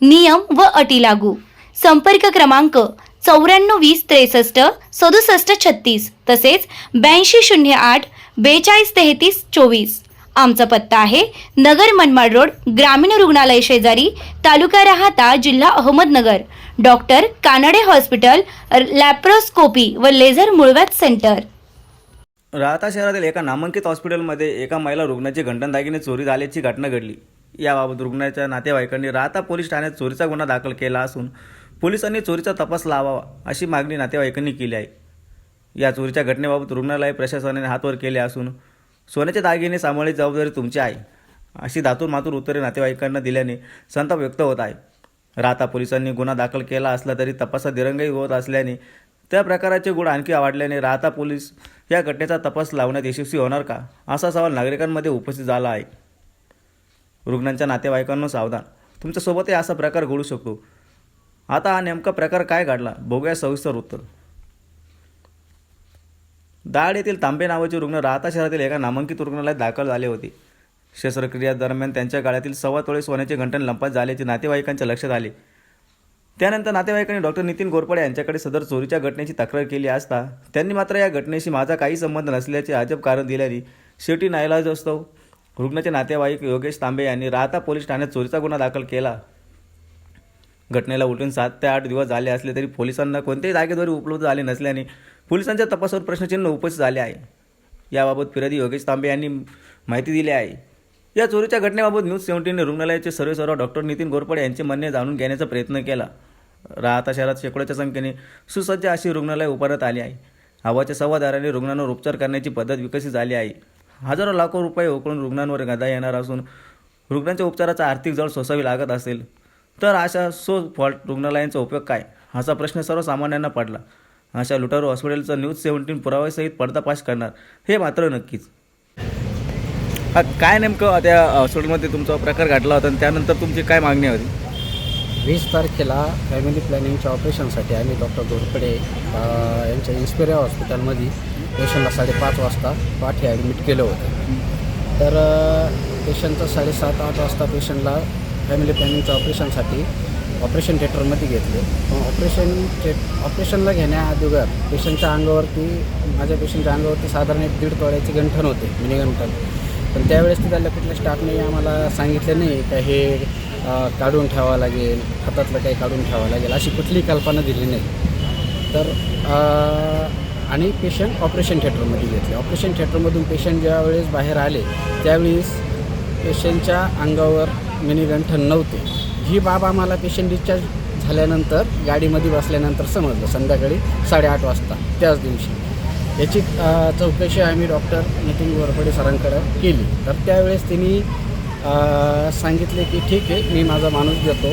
नियम व अटी लागू. संपर्क क्रमांक चौऱ्याण्णव वीस त्रेसष्ट सदुसष्ट छत्तीस तसेच ब्याऐंशी शून्य आठ बेचाळीस तेहतीस चोवीस. आमचा पत्ता आहे नगर मनमाड रोड ग्रामीण रुग्णालय शेजारी तालुका राहता जिल्हा Ahmednagar. Doctor Kanade hospital laparoscopy व लेझर मुळव्यात सेंटर. राहता शहरातील एका नामांकित हॉस्पिटलमध्ये एका महिला रुग्णाचे घंटन दागिने चोरी झाल्याची घटना घडली. याबाबत रुग्णाच्या नातेवाईकांनी राहता पोलीस ठाण्यात चोरीचा गुन्हा दाखल केला असून पोलिसांनी चोरीचा तपास लावावा अशी मागणी नातेवाईकांनी केली आहे. या चोरीच्या घटनेबाबत रुग्णालय प्रशासनाने हातवर केले असून सोन्याचे दागिने सांभाळण्याची जबाबदारी तुमची आहे अशी धातूर मातूर उत्तरे नातेवाईकांना दिल्याने संताप व्यक्त होत आहे. राहता पोलिसांनी गुन्हा दाखल केला असला तरी तपासात दिरंगाई होत असल्याने त्या प्रकाराचे गुण आणखी वाढल्याने राहता पोलीस या घटनेचा तपास लावण्यात यशस्वी होणार का असा सवाल नागरिकांमध्ये उपस्थित झाला आहे. रुग्णांच्या नातेवाईकांना सावधान. तुमच्यासोबतही असा प्रकार घडू शकतो. आता हा नेमका प्रकार काय घडला? बघूया सविस्तर उत्तर. दाड येथील तांबे नावाचे रुग्ण राहता शहरातील एका नामांकित रुग्णालयात दाखल झाले होते. शस्त्रक्रिया दरम्यान त्यांच्या गाळ्यातील सव्वा तोळे सोन्याचे घंटन लंपात झाल्याचे नातेवाईकांच्या लक्षात आले. त्यानंतर नातेवाईकांनी डॉक्टर नितीन गोरपडे यांच्याकडे सदर चोरीच्या घटनेची तक्रार केली असता त्यांनी मात्र या घटनेशी माझा काही संबंध नसल्याचे अजब कारण दिल्याने शेवटी नाईलाजास्तव रुग्णाचे नातेवाईक योगेश तांबे यांनी राहता पोलीस ठाण्यात चोरीचा गुन्हा दाखल केला. घटनेला उलटून सात ते आठ दिवस झाले असले तरी पोलिसांना कोणत्याही जागेद्वारे उपलब्ध झाले नसल्याने पोलिसांच्या तपासावर प्रश्नचिन्ह उपस्थित झाले आहे. याबाबत फिर्यादी योगेश तांबे यांनी माहिती दिली आहे. या चोरीच्या घटनेबाबत न्यूज सेव्हन्टीनने रुग्णालयाचे सर्वेसर्वा डॉक्टर नितीन गोरपडे यांचे म्हणणे जाणून घेण्याचा प्रयत्न केला. राहता शहरात शेकडोच्या संख्येने सुसज्ज अशी रुग्णालय उभारण्यात आली आहे. हवाच्या सव्वादाराने रुग्णांवर उपचार करण्याची पद्धत विकसित झाली आहे. हजारो लाखो रुपये उकळून रुग्णांवर गदा येणार असून रुग्णांच्या उपचाराचा आर्थिक जळ सोसावी लागत असेल. तर अशा सो फॉल्ट रुग्णालयांचा उपयोग काय? असा प्रश्न सर्वसामान्यांना पडला. अशा लुटारू हॉस्पिटलचा न्यूज सेव्हन्टीन पुराव्यासहित पडदापाश करणार. हे मात्र नक्कीच. हा, काय नेमकं त्या हॉस्पिटलमध्ये तुमचा प्रकार घडला होता आणि त्यानंतर तुमची काय मागणी होती? वीस तारखेला फॅमिली प्लॅनिंगच्या ऑपरेशनसाठी आम्ही डॉक्टर घोरपडे यांच्या इन्स्पिरिया हॉस्पिटलमध्ये पेशंटला साडेपाच वाजता पाठी ॲडमिट केलं होतं. तर पेशंटचं साडेसात आठ वाजता पेशंटला फॅमिली प्लॅनिंगच्या ऑपरेशनसाठी ऑपरेशन थिएटरमध्ये घेतले. ऑपरेशन थे ऑपरेशनला घेण्याअगोदर पेशंटच्या अंगावरती माझ्या पेशंटच्या अंगावरती साधारण एक दीड तोड्याची गंठण होते मिनी गंठण पण त्यावेळेस तिथल्या कुठल्या स्टाफने आम्हाला सांगितलं नाही का हे काढून ठेवावं लागेल हातातलं काही काढून ठेवावं लागेल अशी कुठलीही कल्पना दिली नाही. तर आणि पेशंट ऑपरेशन थिएटरमध्ये घेतले. ऑपरेशन थिएटरमधून पेशंट ज्यावेळेस बाहेर आले त्यावेळेस पेशंटच्या अंगावर मिनीगंठन नव्हते. ही बाब आम्हाला पेशंट डिस्चार्ज झाल्यानंतर गाडीमध्ये बसल्यानंतर समजलं. संध्याकाळी साडेआठ वाजता त्याच दिवशी. याची चौकशी आम्ही डॉक्टर नितीन गोरपडे सरांकडे केली. तर त्यावेळेस त्यांनी सांगितले की ठीक आहे मी माझा माणूस देतो.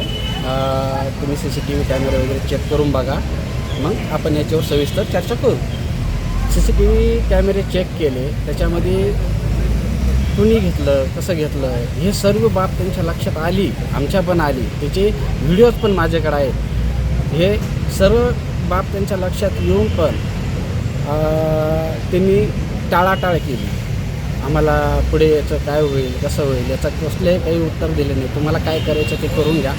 तुम्ही सी सी टी व्ही कॅमेरे वगैरे चेक करून बघा. मग आपण याच्यावर सविस्तर चर्चा करू. सी सी टी व्ही कॅमेरे चेक केले त्याच्यामध्ये कुणी घेतलं कसं घेतलं हे सर्व बाब त्यांच्या लक्षात आली आमच्या पण आली. त्याचे व्हिडिओज पण माझ्याकडे आहेत. हे सर्व बाब त्यांच्या लक्षात येऊन पण त्यांनी टाळाटाळ केली. आम्हाला पुढे याचं काय होईल कसं होईल याचं कसलंही काही उत्तर दिले नाही. तुम्हाला काय करायचं ते करून घ्या.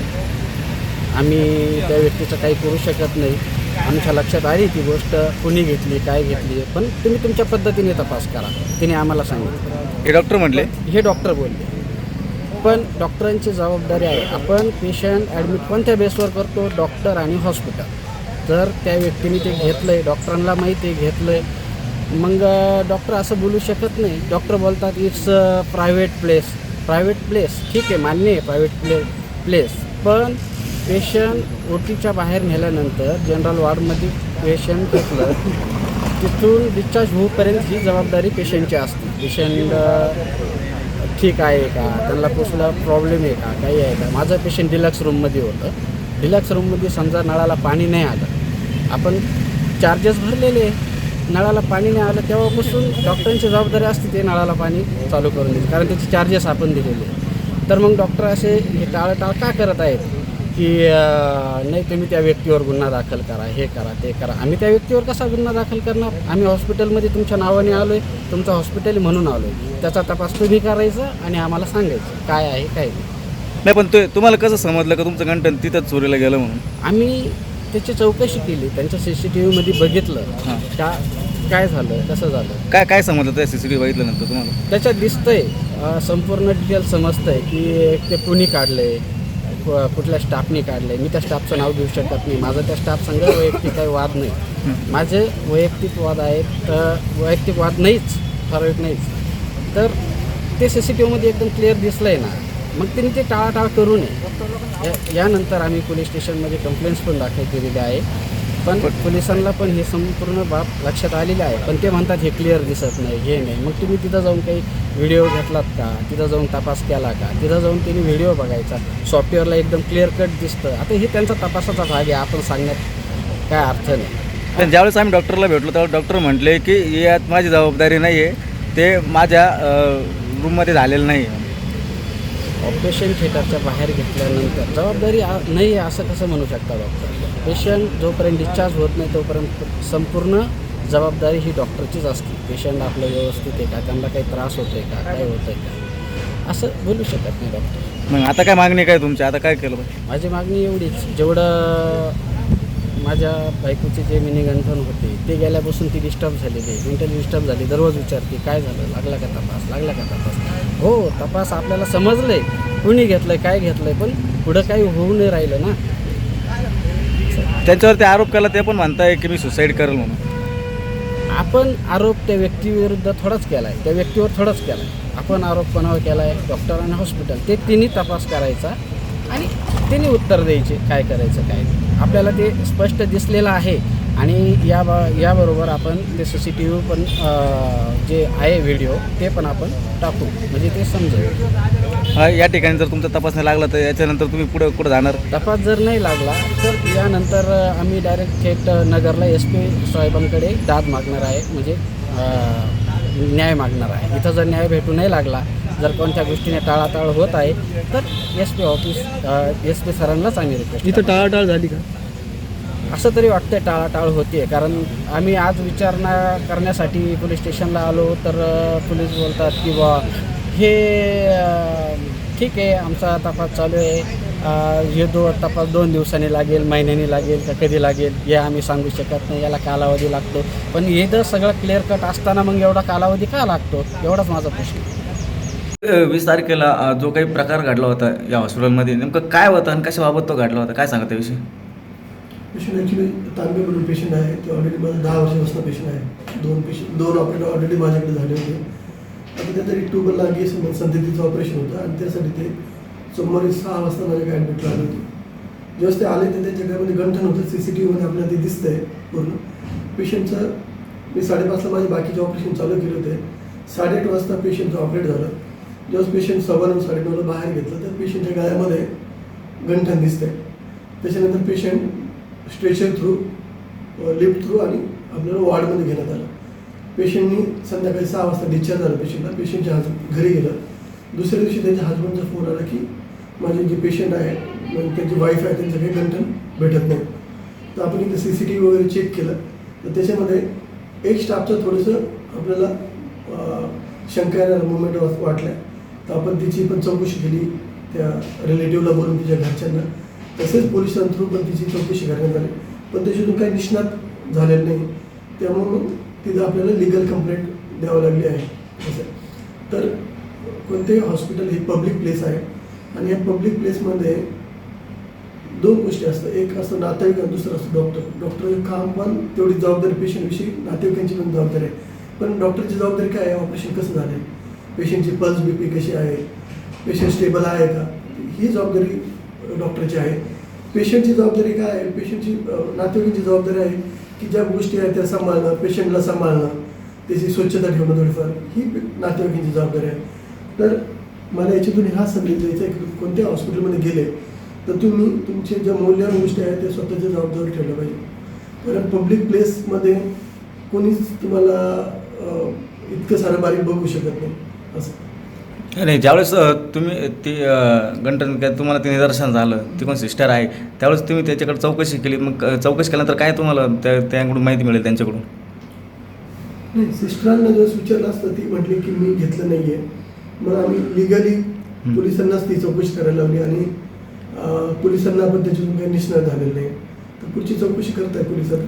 आम्ही त्या व्यक्तीचं काही करू शकत नाही. आमच्या लक्षात आली ती गोष्ट कुणी घेतली काय घेतली पण तुम्ही तुमच्या पद्धतीने तपास करा. तिने आम्हाला सांगितलं. हे डॉक्टर म्हटले हे डॉक्टर बोलले. पण डॉक्टरांची जबाबदारी आहे. आपण पेशंट ॲडमिट कोणत्या बेसवर करतो? डॉक्टर आणि हॉस्पिटल तर त्या व्यक्तीने ते घेतलं आहे डॉक्टरांना माहिती आहे घेतलं आहे मग डॉक्टर असं बोलू शकत नाही. डॉक्टर बोलतात it's private place private place ठीक आहे मान्य आहे प्रायव्हेट प्ले प्लेस पण पेशंट ओटीच्या बाहेर नेल्यानंतर जनरल वॉर्डमध्ये पेशंट घेतलं तिथून डिस्चार्ज होईपर्यंत ही जबाबदारी पेशंटची असते. पेशंट ठीक आहे का? त्यांना कुठला प्रॉब्लेम आहे का? काही आहे का? माझं पेशंट डिलक्स रूममध्ये होतं. डिलक्स रूममध्ये समजा नळाला पाणी नाही आलं. आपण चार्जेस भरलेले नळाला पाणी नाही आलं तेव्हापासून डॉक्टरांची जबाबदारी असते ते नळाला पाणी चालू करून देते कारण त्याचे चार्जेस आपण दिलेले तर मग डॉक्टर असे हे टाळटाळ का करत आहेत? की नाही तुम्ही त्या व्यक्तीवर गुन्हा दाखल करा हे करा ते करा. आम्ही त्या व्यक्तीवर कसा गुन्हा दाखल करणार? आम्ही हॉस्पिटलमध्ये तुमच्या नावाने आलो आहे तुमचं हॉस्पिटल म्हणून आलो आहे त्याचा तपास तुम्ही करायचा आणि आम्हाला सांगायचं काय आहे काय नाही. नाही पण ते तुम्हाला कसं समजलं का तुमचं गंठन तिथंच चोरीला गेलं म्हणून? आम्ही त्याची चौकशी केली त्यांच्या सी सी टी व्हीमध्ये बघितलं. हां. का काय झालं कसं झालं? काय काय समजलं त्या सी सी टी व्ही बघितल्यानंतर तुम्हाला? त्याच्यात दिसतंय संपूर्ण डिटेल समजतंय की ते कुणी काढले कुठल्या स्टाफने काढले मी त्या स्टाफचं नाव घेऊ शकत नाही. माझा त्या स्टाफ संग वैयक्तिक काही वाद नाही. माझे वैयक्तिक वाद आहेत तर वैयक्तिक वाद नाहीच. ठराविक नाहीच. तर ते सी सी टी व्हीमध्ये एकदम क्लिअर दिसलं आहे ना. मग त्यांनी ते टाळाटाळ करू नये. या- यानंतर आम्ही पोलीस स्टेशनमध्ये कंप्लेंट्स पण दाखल केलेली आहे. पण पोलिसांना पण हे संपूर्ण बाब लक्षात आलेले आहे. पण ते म्हणतात हे क्लिअर दिसत नाही हे नाही. मग तुम्ही तिथं जाऊन काही व्हिडिओ घेतलात का? तिथं जाऊन तपास केला का? तिथं जाऊन त्यांनी व्हिडिओ बघायचा. सॉफ्टवेअरला एकदम क्लिअर कट दिसतं. आता हे त्यांचा तपासाचा भाग आहे. आपण सांगण्यात काय अर्थ नाही. पण ज्यावेळेस आम्ही डॉक्टरला भेटलो त्यावेळेस डॉक्टर म्हटले की यात माझी जबाबदारी नाही आहे ते माझ्या रूममध्ये झालेलं नाही ऑपरेशन थिएटरच्या बाहेर घेतल्यानंतर जबाबदारी नाही आहे असं कसं म्हणू शकता डॉक्टर पेशंट जोपर्यंत डिस्चार्ज होत नाही तोपर्यंत संपूर्ण जबाबदारी ही डॉक्टरचीच असते. पेशंट आपलं व्यवस्थित आहे का? त्यांना काही त्रास होतो आहे का? काय होतं आहे का? असं बोलू शकत नाही डॉक्टर मग आता काय मागणी काय तुमची? आता काय केलं माझी मागणी एवढीच जेवढं माझ्या बायकोचे जे मिनी गंठन होते ते गेल्यापासून ती डिस्टर्ब झालेली मेंटली डिस्टर्ब झाली दररोज विचारते काय झालं? लागला का तपास? लागला का तपास? हो तपास आपल्याला समजलंय. कुणी घेतलंय काय घेतलंय? पण पुढं काही होऊ नाही राहिलं ना. त्यांच्यावरती आरोप केला ते पण म्हणताय की मी सुसाईड करेल म्हणून. आपण आरोप त्या व्यक्तीविरुद्ध थोडाच केला आहे त्या व्यक्तीवर थोडाच केला आहे आपण आरोप कोणावर केला आहे डॉक्टर आणि हॉस्पिटल ते तिन्ही तपास करायचा आणि तिन्ही उत्तर द्यायचे काय करायचं काय आपल्याला ते स्पष्ट दिसलेलं आहे. आणि या बा याबरोबर आपण ते सी सी टी व्ही पण अं, जे आहे व्हिडिओ ते पण आपण टाकू. म्हणजे ते समजेल. हा, या ठिकाणी जर तुमचा तपास नाही लागला तर याच्यानंतर तुम्ही पुढे कुठं जाणार? तपास जर नाही लागला तर यानंतर आम्ही डायरेक्ट थेट नगरला एस पी साहेबांकडे दाद मागणार आहे. म्हणजे न्याय मागणार आहे. इथं जर न्याय भेटू नाही लागला जर कोणत्या गोष्टीने टाळाटाळ होत आहे तर S P office S P सरांनाच आम्ही रिक्वेस्ट इथं टाळाटाळ झाली का? असं तरी वाटतंय टाळाटाळ होते कारण आम्ही आज विचारणा करण्यासाठी पोलीस स्टेशनला आलो तर पोलीस बोलतात की बा हे ठीक आहे आमचा तपास चालू आहे. हे दो तपास दोन दिवसांनी लागेल महिन्यानी लागेल का कधी लागेल हे आम्ही सांगू शकत नाही. याला कालावधी लागतो. पण हे जर सगळं क्लिअर कट असताना मग एवढा कालावधी का लागतो? एवढाच माझा प्रश्न वीस तारखेला जो काही प्रकार घडला होता या हॉस्पिटलमध्ये नेमकं काय होतं आणि कशाबाबत तो घडला होता? काय सांगता त्याविषयी? पेशंट ॲक्च्युली तांबे म्हणून पेशंट आहे. ते ऑलरेडी माझं दहा वर्षापासून पेशंट आहे. दोन पेशंट दोन ऑपरेटर ऑलरेडी माझ्याकडे झाले होते. आता त्याचं एक ट्यूबर म्हणून संधितीचं ऑपरेशन होतं. आणि त्यासाठी ते सोमवारी सहा वाजता माझ्याकडे ॲडमिट आले होते. जेव्हा ते आले ते त्यांच्या घरामध्ये गंठन होतं. सी सी टी व्हीमध्ये आपल्याला ते दिसतं आहे पूर्ण. पेशंटचं मी साडेपाचला माझे बाकीचे ऑपरेशन चालू केले होते. साडेआठ वाजता पेशंटचं ऑपरेट झालं. जेव्हा पेशंट सव्वा नऊ साडेनऊला बाहेर घेतलं तर पेशंटच्या गळ्यामध्ये गंठन दिसतंय. त्याच्यानंतर patient station through lift through आणि आपल्याला वॉर्डमध्ये घेण्यात आलं. पेशंटनी संध्याकाळी सहा वाजता डिस्चार्ज झालं पेशंटला पेशंटच्या हज घरी गेलं. दुसऱ्या दिवशी त्यांच्या हजबंडचा फोन आला की माझे जे पेशंट आहे म्हणजे त्यांची वाईफ आहे त्यांचं काही गंठन भेटत नाही. तर आपण इथं सी सी टी व्ही वगैरे चेक केलं. तर त्याच्यामध्ये एक स्टाफचं थोडंसं आपल्याला शंका येणारा मुवमेंट वाटल्या. तर आपण तिची पण चौकशी केली त्या रिलेटिव्हला बोलून तिच्या घरच्यांना. तसेच पोलिसां थ्रू पण तिची चौकशी करण्यात आली. पण त्याच्यातून काही निष्णात झालेलं नाही. त्यामुळे मग तिथं आपल्याला लिगल कंप्लेंट द्यावं लागली आहे. असं. तर कोणतेही हॉस्पिटल हे पब्लिक प्लेस आहे. आणि या पब्लिक प्लेसमध्ये दोन गोष्टी असतात. एक असतं नातेवाईक आणि दुसरं असतं डॉक्टर डॉक्टरचं काम पण तेवढी जबाबदारी पेशंटविषयी नातेवाईकांची पण जबाबदारी आहे. पण डॉक्टरची जबाबदारी काय आहे? ऑपरेशन कसं झालं आहे पेशंटची पल्स बी पी कशी आहे? पेशंट स्टेबल आहे का? ही जबाबदारी डॉक्टरची आहे. पेशंटची जबाबदारी काय आहे? पेशंटची नातेवाईकांची जबाबदारी आहे की ज्या गोष्टी आहेत त्या सांभाळणं पेशंटला सांभाळणं त्याची स्वच्छता ठेवणं थोडीफार. ही नातेवाईकांची जबाबदारी आहे. तर मला याच्यातून हा संदेश द्यायचा आहे की तुम्ही कोणत्या हॉस्पिटलमध्ये गेले तर तुम्ही तुमचे ज्या मौल्यवान गोष्टी आहेत त्या स्वतःच्या जबाबदारी ठेवल्या पाहिजे. कारण पब्लिक प्लेसमध्ये कोणीच तुम्हाला इतकं सारं बारीक बघू शकत नाही. असं. नाही ज्यावेळेस तुम्ही ती अ, गंटन काय तुम्हाला ते निदर्शन झालं ती कोण सिस्टर आहे त्यावेळेस तुम्ही त्याच्याकडे चौकशी केली मग चौकशी केल्यानंतर काय तुम्हाला त्या त्यांकडून माहिती मिळेल त्यांच्याकडून? नाही सिस्टरांना जेव्हा विचारलं असतं ती म्हटली की मी घेतलं नाही आहे मग आम्ही लिगली पोलिसांनाच ती चौकशी करायला लावली आणि पोलिसांना पण त्याच्यातून काही निष्णात झालेलं नाही. तर पुढची चौकशी करताय पोलिसांना